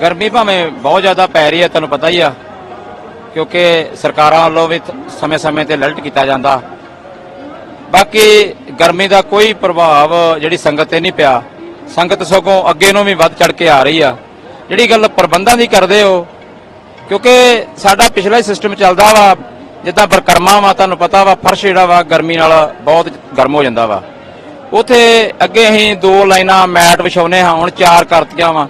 ਗਰਮੀ ਭਾਵੇਂ ਬਹੁਤ ਜ਼ਿਆਦਾ ਪੈ ਰਹੀ ਹੈ, ਤੁਹਾਨੂੰ ਪਤਾ ਹੀ ਆ, ਕਿਉਂਕਿ ਸਰਕਾਰਾਂ ਵੱਲੋਂ ਵੀ ਸਮੇਂ-ਸਮੇਂ ਤੇ ਅਲਰਟ ਕੀਤਾ ਜਾਂਦਾ। ਬਾਕੀ ਗਰਮੀ ਦਾ ਕੋਈ ਪ੍ਰਭਾਵ ਜਿਹੜੀ ਸੰਗਤ ਤੇ ਨਹੀਂ ਪਿਆ। ਸੰਗਤ ਸਗੋਂ ਅੱਗੇ ਨੂੰ ਵੀ ਵੱਧ ਚੜ ਕੇ ਆ ਰਹੀ ਆ। ਜਿਹੜੀ ਗੱਲ ਪ੍ਰਬੰਧਾਂ ਦੀ ਕਰਦੇ ਹੋ, ਕਿਉਂਕਿ ਸਾਡਾ ਪਿਛਲਾ ਹੀ ਸਿਸਟਮ ਚੱਲਦਾ ਵਾ, ਜਿੱਦਾਂ ਬਰਕਰਮਾ ਵਾ, ਤੁਹਾਨੂੰ ਪਤਾ ਵਾ, ਫਰਸ਼ ਜਿਹੜਾ ਵਾ, ਗਰਮੀ ਨਾਲ ਬਹੁਤ ਗਰਮ ਹੋ ਜਾਂਦਾ ਵਾ। ਉਥੇ ਅੱਗੇ ਅਸੀਂ ਦੋ ਲਾਈਨਾਂ ਮੈਟ ਵਿਛਾਉਨੇ ਹਾਂ, ਹੁਣ ਚਾਰ ਕਰਤੀਆਂ ਵਾ।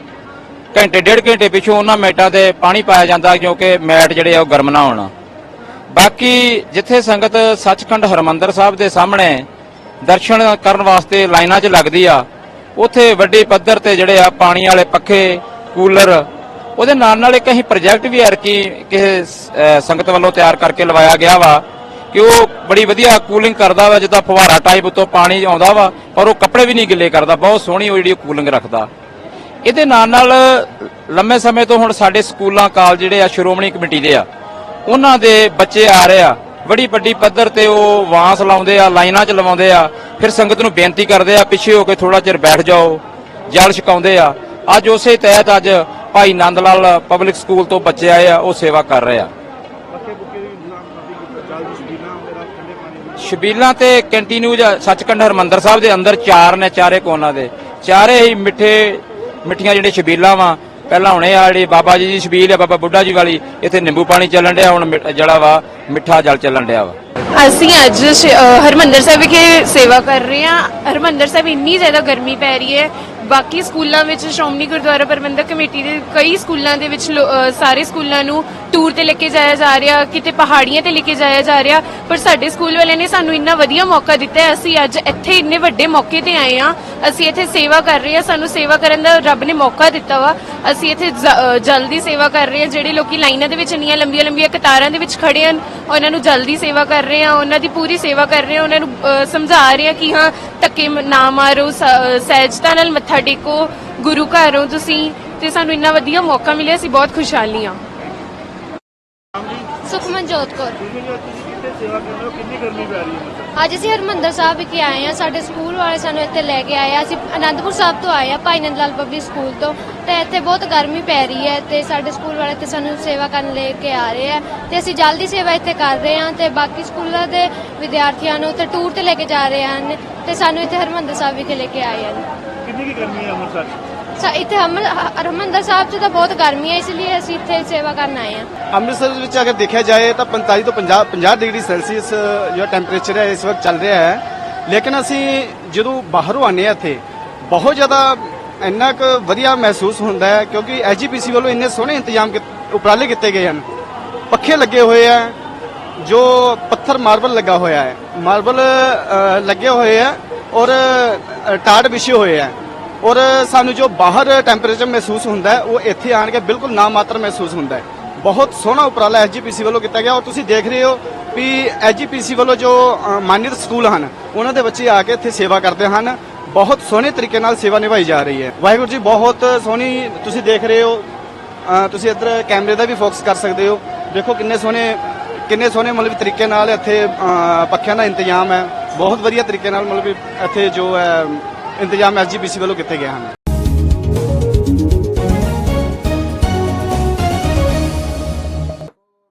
ਘੰਟੇ, ਡੇਢ ਘੰਟੇ ਪਿੱਛੋਂ ਉਹਨਾਂ ਮੈਟਾਂ ਤੇ ਪਾਣੀ ਪਾਇਆ ਜਾਂਦਾ ਕਿਉਂਕਿ ਮੈਟ ਜਿਹੜੇ ਆ ਉਹ ਗਰਮ ਨਾ ਹੋਣ। ਬਾਕੀ ਜਿੱਥੇ ਸੰਗਤ ਸੱਚਖੰਡ ਹਰਮੰਦਰ ਸਾਹਿਬ ਦੇ ਸਾਹਮਣੇ ਦਰਸ਼ਨ ਕਰਨ ਵਾਸਤੇ ਲਾਈਨਾਂ 'ਚ ਲੱਗਦੀ ਆ, ਉੱਥੇ ਵੱਡੇ ਪੱਧਰ ਤੇ ਜਿਹੜੇ ਆ ਪਾਣੀ ਵਾਲੇ ਪੱਖੇ, ਕੂਲਰ, ਉਹਦੇ ਨਾਲ ਨਾਲ ਇੱਕ ਅਸੀਂ ਪ੍ਰੋਜੈਕਟ ਵੀ ਐਰਕੀ ਕਿਸੇ ਸੰਗਤ ਵੱਲੋਂ ਤਿਆਰ ਕਰਕੇ ਲਵਾਇਆ ਗਿਆ ਵਾ ਕਿ ਉਹ ਬੜੀ ਵਧੀਆ ਕੂਲਿੰਗ ਕਰਦਾ ਵਾ, ਜਿੱਦਾਂ ਫੁਹਾਰਾ ਟਾਈਪ ਉੱਤੋਂ ਪਾਣੀ ਆਉਂਦਾ ਵਾ, ਪਰ ਉਹ ਕੱਪੜੇ ਵੀ ਨਹੀਂ ਗਿੱਲੇ ਕਰਦਾ, ਬਹੁਤ ਸੋਹਣੀ ਉਹ ਜਿਹੜੀ ਕੂਲਿੰਗ ਰੱਖਦਾ। ਇਹਦੇ ਨਾਲ ਨਾਲ ਲੰਮੇ ਸਮੇਂ ਤੋਂ ਹੁਣ ਸਾਡੇ ਸਕੂਲਾਂ, ਕਾਲਜ ਜਿਹੜੇ ਆ, ਸ਼੍ਰੋਮਣੀ ਕਮੇਟੀ ਦੇ ਆ, ਉਹਨਾਂ ਦੇ ਬੱਚੇ ਆ ਰਹੇ ਆ। ਬੜੀ ਵੱਡੀ ਪੱਧਰ ਤੇ ਉਹ ਵਾਂਸ ਲਾਉਂਦੇ ਆ, ਲਾਈਨਾਂ 'ਚ ਲਵਾਉਂਦੇ ਆ। ਫਿਰ ਸੰਗਤ ਨੂੰ ਬੇਨਤੀ ਕਰਦੇ ਆ, ਪਿੱਛੇ ਹੋ ਕੇ ਥੋੜਾ ਚਿਰ ਬੈਠ ਜਾਓ, ਜਲ ਛਕਾਉਂਦੇ ਆ। ਅੱਜ ਉਸੇ ਤਹਿਤ ਅੱਜ ਭਾਈ ਨੰਦ ਲਾਲ ਪਬਲਿਕ ਸਕੂਲ ਤੋਂ ਬੱਚੇ ਆਏ ਆ, ਉਹ ਸੇਵਾ ਕਰ ਰਹੇ ਆ। ਸ਼ਬੀਲਾਂ ਸ਼ਬੀਲਾਂ ਤੇ ਕੰਟੀਨਿਊ ਸੱਚਖੰਡ ਹਰਮੰਦਰ ਸਾਹਿਬ ਦੇ ਅੰਦਰ ਚਾਰ ਨੇ, ਚਾਰੇ ਕੋਨਾਂ ਦੇ। ਚਾਰੇ ਹੀ ਮਿੱਠੇ ਮਿੱਠੀਆਂ ਜਿਹੜੇ ਸ਼ਬੀਲਾਂ ਵਾ, ਪਹਿਲਾਂ ਹੁਣੇ ਆ ਜਿਹੜੇ ਬਾਬਾ ਜੀ ਦੀ ਸ਼ਬੀਲ ਹੈ ਬਾਬਾ ਬੁੱਢਾ ਜੀ ਵਾਲੀ, ਇੱਥੇ ਨਿੰਬੂ ਪਾਣੀ ਚੱਲਣ ਡਿਆ, ਹੁਣ ਜਿਹੜਾ ਵਾ, ਮਿੱਠਾ ਜਲ ਚੱਲਣ ਡਿਆ ਵਾ। ਅਸੀਂ ਅੱਜ ਸ਼- ਹਰਿਮੰਦਰ ਸਾਹਿਬ ਵਿਖੇ ਸੇਵਾ ਕਰ ਰਹੇ ਹਾਂ। ਹਰਿਮੰਦਰ ਸਾਹਿਬ ਇੰਨੀ ਜ਼ਿਆਦਾ ਗਰਮੀ ਪੈ ਰਹੀ ਹੈ ਬਾਕੀ ਸਕੂਲਾਂ ਵਿੱਚ ਸ਼੍ਰੋਮਣੀ ਗੁਰਦੁਆਰਾ ਪ੍ਰਬੰਧਕ ਕਮੇਟੀ ਦੇ ਕਈ ਸਕੂਲਾਂ ਦੇ ਵਿੱਚ ਲੋ- ਅ, ਸਾਰੇ ਸਕੂਲਾਂ ਨੂੰ ਟੂਰ ਤੇ ਲੈ ਕੇ ਜਾਇਆ ਜਾ ਰਿਹਾ ਕਿਤੇ ਪਹਾੜੀਆਂ ਤੇ ਲੈ ਕੇ ਜਾਇਆ ਜਾ ਰਿਹਾ ਪਰ ਸਾਡੇ ਸਕੂਲ ਵਾਲਿਆਂ ਨੇ ਸਾਨੂੰ ਇੰਨਾ ਵਧੀਆ ਮੌਕਾ ਦਿੱਤਾ ਹੈ ਅਸੀਂ ਅੱਜ ਇੱਥੇ ਇੰਨੇ ਵੱਡੇ ਮੌਕੇ ਤੇ ਆਏ ਹਾਂ ਅਸੀਂ ਇੱਥੇ ਸੇਵਾ ਕਰ ਰਹੇ ਹਾਂ ਸਾਨੂੰ ਸੇਵਾ ਕਰਨ ਦਾ ਰੱਬ ਨੇ ਮੌਕਾ ਦਿੱਤਾ ਵਾ ਅਸੀਂ ਇੱਥੇ ਜ- ਅ, ਜਲਦੀ ਸੇਵਾ ਕਰ ਰਹੇ ਹਾਂ ਜਿਹੜੇ ਲੋਕੀ ਲਾਈਨਾਂ ਦੇ ਵਿੱਚ ਇੰਨੀਆਂ ਲੰਬੀਆਂ ਲੰਬੀਆਂ ਕਤਾਰਾਂ ਦੇ ਵਿੱਚ ਖੜੇ ਹਨ ਉਹਨਾਂ ਨੂੰ ਜਲਦੀ ਸੇਵਾ ਕਰ ਰਹੇ ਹਾਂ ਉਹਨਾਂ ਦੀ ਪੂਰੀ ਸੇਵਾ ਕਰ ਰਹੇ ਹਾਂ ਉਹਨਾਂ ਨੂੰ ਅ, ਸਮਝਾ ਰਹੇ ਹਾਂ ਕਿ ਹਾਂ ਧੱਕੇ ਮ- ਨਾ ਮਾਰੋ ਸ- ਅ, ਸਹਿਜਤਾ ਨਾਲ ਮੱਥਾ ਟੇਕੋ ਗੁਰੂ ਘਰ ਹੋ ਤੁਸੀਂ, ਤੇ ਸਾਨੂੰ ਇੰਨਾ ਵਧੀਆ ਮੌਕਾ ਮਿਲਿਆ, ਅਸੀਂ ਬਹੁਤ ਖੁਸ਼ਹਾਲੀ ਹਾਂ। ਸੁਖਮਨਜੋਤ ਕੌਰ। ਅੱਜ ਅਸੀਂ ਹਰਮੰਦਰ ਸਾਹਿਬ ਵਿਖੇ ਆਏ ਹਾਂ। ਸਾਡੇ ਸਕੂਲ ਵਾਲੇ ਸਾਨੂੰ ਇੱਥੇ ਲੈ ਕੇ ਆਏ ਆ। ਅਸੀਂ ਅਨੰਦਪੁਰ ਸਾਹਿਬ ਤੋਂ ਆਏ ਆ, ਭਾਈ ਨੰਦ ਲਾਲ ਪਬਲਿਕ ਸਕੂਲ ਤੋਂ। ਤੇ ਇੱਥੇ ਬਹੁਤ ਗਰਮੀ ਪੈ ਰਹੀ ਹੈ ਤੇ ਸਾਡੇ ਸਕੂਲ ਵਾਲੇ ਤੇ ਸਾਨੂੰ ਸੇਵਾ ਕਰਨ ਲੈ ਕੇ ਆ ਰਹੇ ਆ। ਤੇ ਅਸੀਂ ਜਲਦੀ ਸੇਵਾ ਇੱਥੇ ਕਰ ਰਹੇ ਹਾਂ ਤੇ ਬਾਕੀ ਸਕੂਲਾਂ ਦੇ ਵਿਦਿਆਰਥੀਆਂ ਨੂੰ ਤੇ ਟੂਰ ਤੇ ਲੈ ਕੇ ਜਾ ਰਹੇ ਹਨ। ਤੇ ਸਾਨੂੰ ਇੱਥੇ ਹਰਮੰਦਰ ਸਾਹਿਬ ਵਿਖੇ ਲੈ ਕੇ ਆਏ ਆ ਕਿੰਨੀ ਕੀ ਗਰਮੀ ਹੈ ਅੰਮ੍ਰਿਤਸਰ? 'ਚ? ਸਾ ਇੱਥੇ ਹਮ- ਹਰਮੰਦਰ ਸਾਹਿਬ 'ਚ ਤਾਂ ਬਹੁਤ ਗਰਮੀ ਹੈ ਇਸ ਲਈ ਅਸੀਂ ਇੱਥੇ ਸੇਵਾ ਕਰਨ ਆਏ ਹਾਂ। ਅੰਮ੍ਰਿਤਸਰ ਵਿੱਚ ਅਗਰ ਦੇਖਿਆ ਜਾਏ ਤਾਂ 45 ਤੋਂ 50 50 ਡਿਗਰੀ ਸੈਲਸੀਅਸ ਜਿਹੜਾ ਟੈਂਪਰੇਚਰ ਹੈ ਇਸ ਵਕਤ ਚੱਲ ਰਿਹਾ ਹੈ। ਲੇਕਿਨ ਅਸੀਂ ਜਦੋਂ ਬਾਹਰੋਂ ਆਨੇ ਆ ਇੱਥੇ ਬਹੁਤ ਜ਼ਿਆਦਾ ਇੰਨਾ ਕੁ ਵਧੀਆ ਮਹਿਸੂਸ ਹੁੰਦਾ ਹੈ ਕਿਉਂਕਿ ਐਜੀਪੀਸੀ ਵੱਲੋਂ ਇੰਨੇ ਸੋਹਣੇ ਇੰਤਜ਼ਾਮ ਕੀਤ- ਉਪਰਾਲੇ ਕੀਤੇ ਗਏ ਹਨ। ਪੱਖੇ ਲੱਗੇ ਹੋਏ ਆ ਜੋ ਪੱਥਰ ਮਾਰਬਲ ਲੱਗਾ ਹੋਇਆ ਹੈ। ਮਾਰਬਲ ਅ, ਲੱਗੇ ਹੋਏ ਆ ਔਰ ਅ, ਟਾਟ ਵਿਛੇ ਹੋਏ ਆ ਔਰ ਸਾਨੂੰ ਜੋ ਬਾਹਰ ਟੈਂਪਰੇਚਰ ਮਹਿਸੂਸ ਹੁੰਦਾ ਹੈ, ਉਹ ਇੱਥੇ ਆਣ ਕੇ ਬਿਲਕੁਲ ਨਾ ਮਾਤਰ ਮਹਿਸੂਸ ਹੁੰਦਾ ਹੈ। ਬਹੁਤ ਸੋਹਣਾ ਉਪਰਾਲਾ ਐਸਜੀਪੀਸੀ ਵੱਲੋਂ ਕੀਤਾ ਗਿਆ ਔਰ ਤੁਸੀਂ ਦੇਖ ਰਹੇ ਹੋ ਵੀ ਐਸਜੀਪੀਸੀ ਵੱਲੋਂ ਜੋ ਮਾਨਿਤ ਸਕੂਲ ਹਨ, ਉਹਨਾਂ ਦੇ ਬੱਚੇ ਆ ਕੇ ਇੱਥੇ ਸੇਵਾ ਕਰਦੇ ਹਨ। ਬਹੁਤ ਸੋਹਣੇ ਤਰੀਕੇ ਨਾਲ ਸੇਵਾ ਨਿਭਾਈ ਜਾ ਰਹੀ ਹੈ। ਵਾਹਿਗੁਰੂ ਜੀ, ਬਹੁਤ ਸੋਹਣੀ ਤੁਸੀਂ ਦੇਖ ਰਹੇ ਹੋ। ਤੁਸੀਂ ਇੱਧਰ ਕੈਮਰੇ ਦਾ ਵੀ ਫੋਕਸ ਕਰ ਸਕਦੇ ਹੋ। ਦੇਖੋ ਕਿੰਨੇ ਸੋਹਣੇ ਕਿੰਨੇ ਸੋਹਣੇ ਮਤਲਬ ਤਰੀਕੇ ਨਾਲ ਇੱਥੇ ਪੱਖਿਆਂ ਦਾ ਇੰਤਜ਼ਾਮ ਹੈ। ਬਹੁਤ ਵਧੀਆ ਤਰੀਕੇ ਨਾਲ ਮਤਲਬ ਵੀ ਇੱਥੇ ਜੋ ਹੈ ਇੰਤਜ਼ਾਮ ਐਸਜੀਪੀਸੀ ਵੱਲੋਂ ਕੀਤੇ ਗਏ ਹਨ।